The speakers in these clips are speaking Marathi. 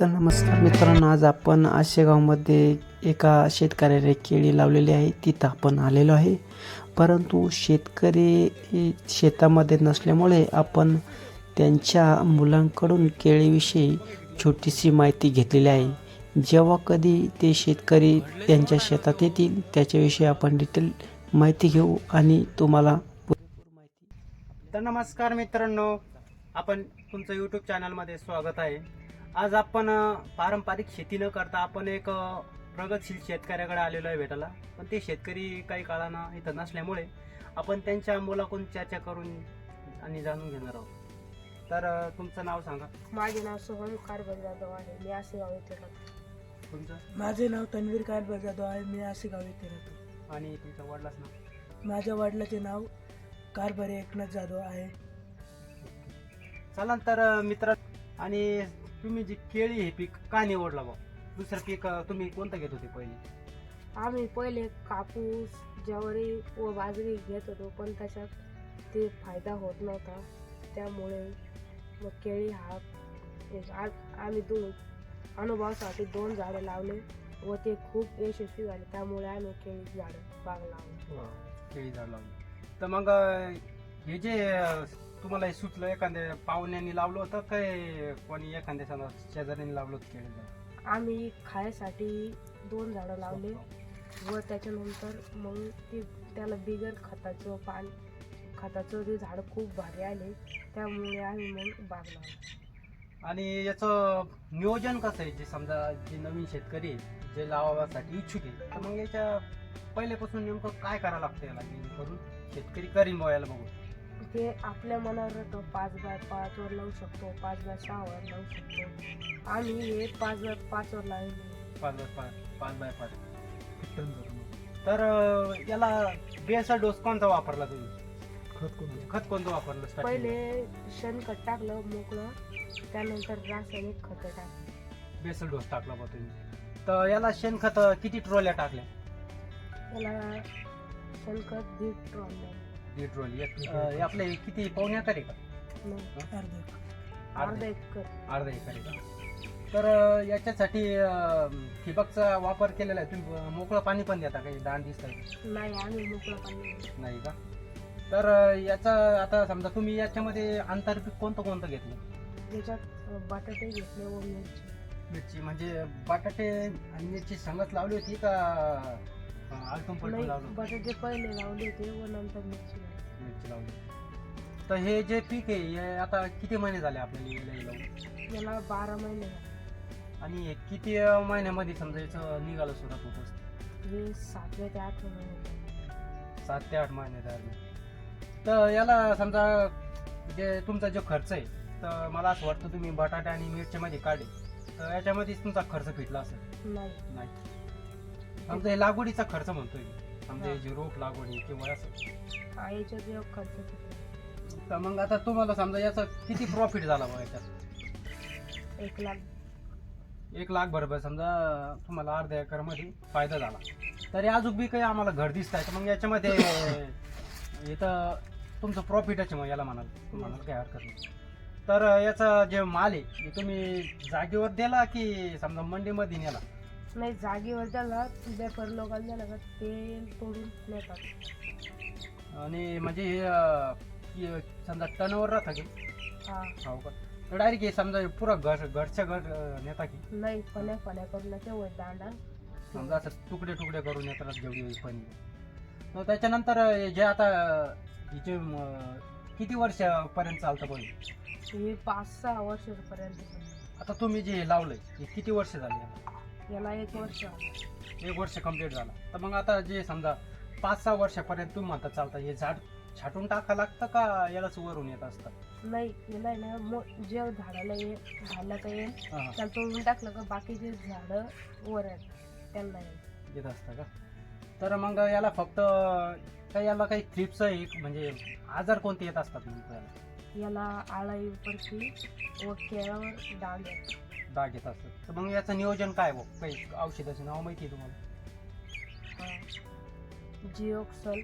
तर नमस्कार मित्रांनो आज आपण आशेगावमध्ये एका शेतकऱ्याने केळी लावलेली आहे. तिथं आपण आलेलो आहे. परंतु शेतकरी शेतामध्ये नसल्यामुळे आपण त्यांच्या मुलांकडून केळीविषयी छोटीशी माहिती घेतलेली आहे. जेव्हा कधी ते शेतकरी त्यांच्या शेतात येतील त्याच्याविषयी आपण डिटेल माहिती घेऊ आणि तुम्हाला माहिती तर नमस्कार मित्रांनो आपण तुमचं यूट्यूब चॅनलमध्ये स्वागत आहे. आज आपण पारंपरिक शेती न करता आपण एक प्रगतशील शेतकऱ्याकडे आलेलो आहे भेटायला. पण ते शेतकरी काही काळानं इथं नसल्यामुळे आपण त्यांच्या मुलाकडून चर्चा करून आणि जाणून घेणार आहोत. तर तुमचं नाव सांगा. माझे नाव सोहम कारभार जाधव आहे. मी असे गाव येथे राहतो. तुमचं? माझे नाव तन्वीर कारभार जाधव आहे. मी असे गाव येथे राहतो. आणि तुमच्या वडिलाचं नाव? माझ्या वडिलाचे नाव कारभारी एकनाथ जाधव आहे. चला तर मित्र आणि तुम्ही जी केळी हे पीक का निवडलं बा? दुसरं पीक अ, तुम्ही कोणतं घेत होते पहिले? आम्ही पहिले कापूस ज्वारी व बाजरी घेत होतो पण त्याच्यात ते फायदा होत नव्हता. त्यामुळे मग केळी हा एक आ- आम्ही दोन अनुभवासाठी दोन झाडं लावले व ते खूप यशस्वी झाले. त्यामुळे आम्ही केळी झाडं बाग लावली. केळी झाड लावली. तर मग अं, हे जे अं, तुम्हाला हे सुचलं एखाद्या पाहुण्यांनी लावलं होतं काय? कोणी एखाद्या समजा शेजाऱ्यांनी लावलं होतं आम्ही खायसाठी दोन झाडं लावले व त्याच्यानंतर मग ते त्याला बिगर खताचं पान खताचं ते झाड खूप भारी आले. त्यामुळे आम्ही मग बाग लावली. आणि याचं नियोजन कसं आहे? जे समजा जे नवीन शेतकरी आहे, जे लावासाठी इच्छुक आहे तर मग याच्या पहिल्यापासून नेमकं काय करावं लागतं याला? करून शेतकरी करीन बुवा याला बघून. ते आपल्या मनावर राहतं पाच बाय पाच वर लावू शकतो पाच बाय सहा वर लावू शकतो. आम्ही हे पाच बाय पाच वर लावले पाच बाय पाच पाच बाय पाच. तर अं, याला बेसा डोस कोणता वापरला तुम्ही? खत कोणतं? वापरलं? starting ला? पहिले शेणखत टाकलं मोकळं. त्यानंतर रासायनिक खत टाकलं. बेसल डोस टाकला बा तुम्ही. तर याला शेणखत किती ट्रॉल्या टाकल्या? त्याला शेणखत दीड ट्रॉल दीड एक- अं, आपले किती पावणे एकर आहे का? अर्धे अर्धा एकर. अर्धा एकर आहे का? तर अं, याच्यासाठी अं, ठिबकचा वापर केलेला आहे. तुम्ही अं, मोकळं पाणी पण देता काही दाण दिसत नाही आम्ही मोकळं पाणी नाही का? तर अं, याचा आता समजा तुम्ही याच्यामध्ये आंतरपीक कोणतं कोणतं घेतलं? त्याच्यात अ, बटाटे घेतले व मिरची. मिरची म्हणजे बटाटे आणि मिरची संगत लावली होती का? अं, आलटून पलटून नाही बटाटे पहिले लावले होते व नंतर मिरची. मिरची लावली. तर हे जे पीक आहे हे आता किती महिने झाले आपल्याला याला लावून? याला बारा महिने. झाले. आणि हे किती अं, महिन्यामध्ये समजा याचं निघालं सुरुवात होत असते हे ते झाले. सात ते आठ महिने दरम्यान तर याला समजा जे तुमचा जो खर्च आहे तर मला असं वाटतं तुम्ही बटाटा आणि मिरच्यामध्ये काढे तर याच्यामध्येच तुमचा खर्च फिटला असेल? नाही. नाही. हे लागवडीचा खर्च म्हणतोय मी. समजा हे. जे रोप लागवडी किंवा असं. हा, याच्यात खर्च किती? तर मग आता तुम्हाला समजा याचा किती प्रॉफिट झाला बघा याच्यात? एक लाख. एक लाख बरोबर समजा तुम्हाला अर्ध्या एकरमध्ये फायदा झाला. तरी अजून बी काही आम्हाला घर दिसत आहे तर मग याच्यामध्ये इथं तुमचं प्रॉफिटच आहे मग याला म्हणाल तुम्हाला काही हरकत नाही. तर याचा जे माल आहे हे तुम्ही जागेवर दिला की समजा मंडीमध्ये नेला? नाही जागेवर त्याला लोकांना दिलं का तेल तोडून नेतात. आणि म्हणजे हे अं, समजा टनवर राहता की? हा. हो का? तर डायरेक्ट हे समजा पुरा घर घरच्या घर अं, नेता की? नाही फण्या फण्या करून ते वर दांडा. समजा असं तुकडे तुकडे करून येतात जेवढी पण. तर त्याच्यानंतर हे जे आता हिचे म, किती वर्षापर्यंत चालतं पाहिजे हे पाच सहा वर्षापर्यंत. आता तुम्ही जे हे लावलंय हे किती वर्ष झाली? याला? एक वर्ष. एक वर्ष कंप्लीट झाला तर मग आता जे समजा पाच सहा वर्षापर्यंत तुम्ही म्हणता चालतं हे झाड छाटून टाका लागतं का यालाच वरून येत असतं नाही याला आहे ना मो जे झाडाला ये झाडाला येईल हा, हा. त्याला तोडून टाकलं का बाकीचे झाडं वर आहेत त्यांना येईल येत असतं का तर मग याला फक्त काही याला काही थ्रिप्स एक म्हणजे आजार कोणते येत असतात मग याला याला आळाई पडती व केळावर डाग येतो डाग येत असतात. तर मग याचं नियोजन काय बघ काही औषधाचं नाव माहिती आहे तुम्हाला? जिओक्सल.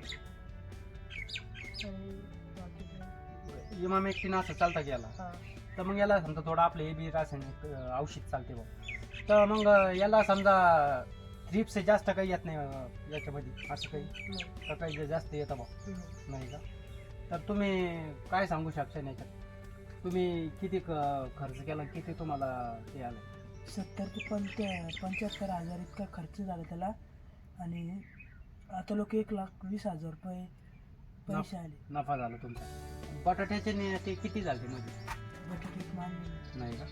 आणि बाकी काय? इमामेक्टिन असं चालतं की याला. हा. तर मग याला समजा थोडं आपलं हे बी रासायनिक अं, औषध चालते बघ. तर मग अं, याला समजा थ्रिप्स जास्त काही येत नाही अं, याच्यामध्ये असं काही? नाही. का काही जास्त येतं बघ? नाही. नाही का? तर तुम्ही काय सांगू शकता याच्यात? तुम्ही किती क- खर्च केला किती तुम्हाला हे आलं? सत्तर ते पंच्या पंच्याहत्तर हजार इतका खर्च झाला त्याला. आणि आता लोक एक लाख वीस हजार रुपये पैसे आले. नफा झाला तुमचा. बटाट्याचे ने- ते किती झाले मध्ये? बटाटे नाही का?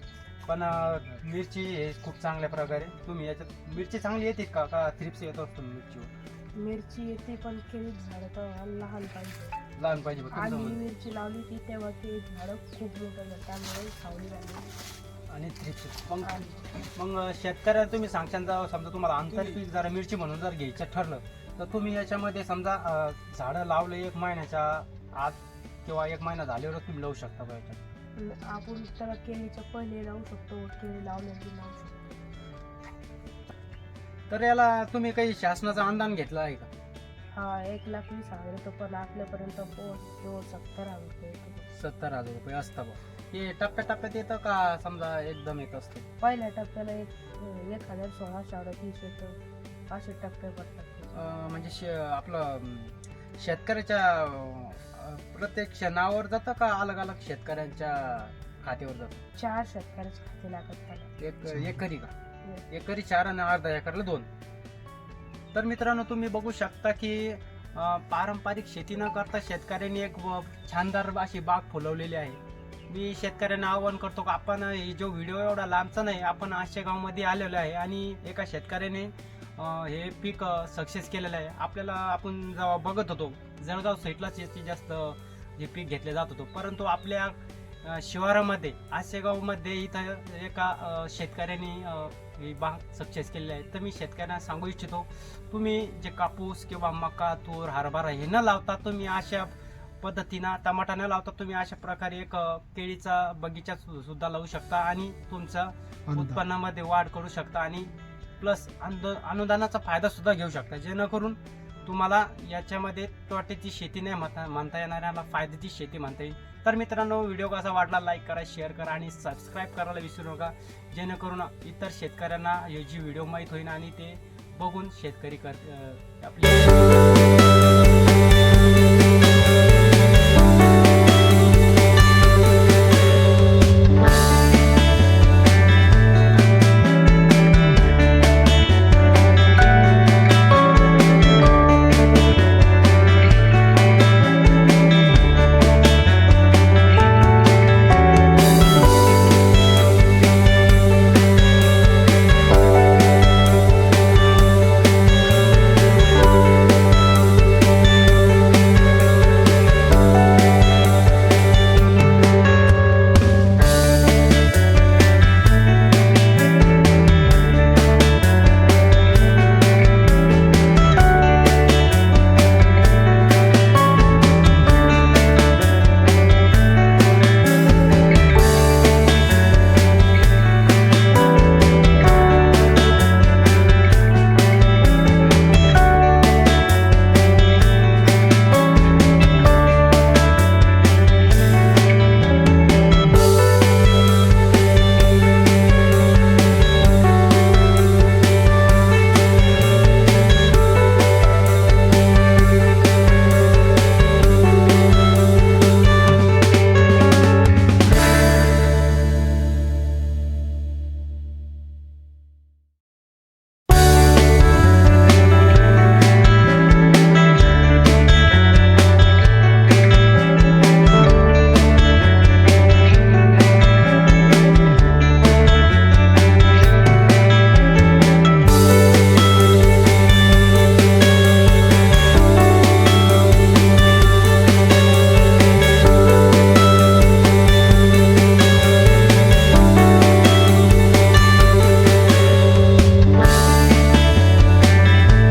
पण अं, मिरची हे खूप चांगल्या प्रकारे. तुम्ही याच्यात मिरची चांगली येते का? का थ्रिप्स येत असतो मिरचीवर? मिरची येते पण केळीच झाडं तर लहान पाहिजे. लहान पाहिजे आम्ही म्हणणं. मिरची लावली होती तेव्हा ते झाडं खूप मोठं झालं त्यामुळे सावली झाली. आणि थ्रिप्स मग आणि मग शेतकऱ्याला तुम्ही सांगशाल जर समजा तुम्हाला आंतरपीक जरा मिरची म्हणून जर घ्यायचं ठरलं तर तुम्ही याच्यामध्ये समजा अं, झाडं लावले एक महिन्याच्या आत किंवा एक महिना झाल्यावर तुम्ही लावू शकता बा याच्यात. आणि आपण त्याला केळीच्या पहिले लावू शकतो केळी लावल्यावर लावू शकतो. तर याला तुम्ही काही शासनाचा अनुदान घेतलं आहे का? हा एक लाख वीस हजार येतो पण आपल्यापर्यंत पोहोच सत्तर हजार रुपये येतो. सत्तर हजार रुपये असतं बा. हे टप्प्याटप्प्यात येतं का समजा एकदम येत असतं? पहिल्या टप्प्याला एक एक हजार सोळाशे अडतीस येतं. असे टप्पे पडतात. अं, म्हणजे शे आपलं अं, शेतकऱ्याच्या अं, प्रत्येक क्षणावर जातं का अलग अलग शेतकऱ्यांच्या खात्यावर जातं? चार शेतकऱ्याचे खाते लागत त्याला एक एकरी का? एकरी चार आणि अर्धा एकरला दोन. तर मित्रांनो तुम्ही बघू शकता की पारंपरिक शेती न करता शेतकऱ्यांनी एक छानदार अशी बाग फुलवलेली आहे. मी शेतकऱ्यांना आवाहन करतो की आपण हे जो व्हिडिओ एवढा लांबचा नाही आपण आशे गावमध्ये आलेलो आहे आणि एका शेतकऱ्याने हे पीक सक्सेस केलेलं आहे. आपल्याला आपण जेव्हा बघत होतो जळगाव साईडलाच याची जास्त हे पीक घेतले जात होतो. परंतु आपल्या शिवारामध्ये आशेगावमध्ये इथं एका अं, शेतकऱ्यांनी ही बाग सक्सेस केलेली आहे. तर मी शेतकऱ्यांना सांगू इच्छितो तुम्ही जे कापूस किंवा मका तूर हरभरा हे न लावता तुम्ही अशा पद्धतीनं टमाटा न लावता तुम्ही अशा प्रकारे एक केळीचा बगीचा सुद्धा लावू शकता आणि तुमचा उत्पन्नामध्ये वाढ करू शकता आणि प्लस अनुदानाचा फायदा सुद्धा घेऊ शकता. जेणेकरून तुम्हाला याच्यामध्ये तोट्याची शेती नाही म्हणता म्हणता येणार याला फायद्याची शेती म्हणता येईल. तर मित्रांनो व्हिडिओ कसा वाटला लाईक करा शेअर करा आणि सबस्क्राईब करायला विसरू नका. जेणेकरून इतर शेतकऱ्यांना याची व्हिडिओ माहीत होईल आणि ते बघून शेतकरी कर आपली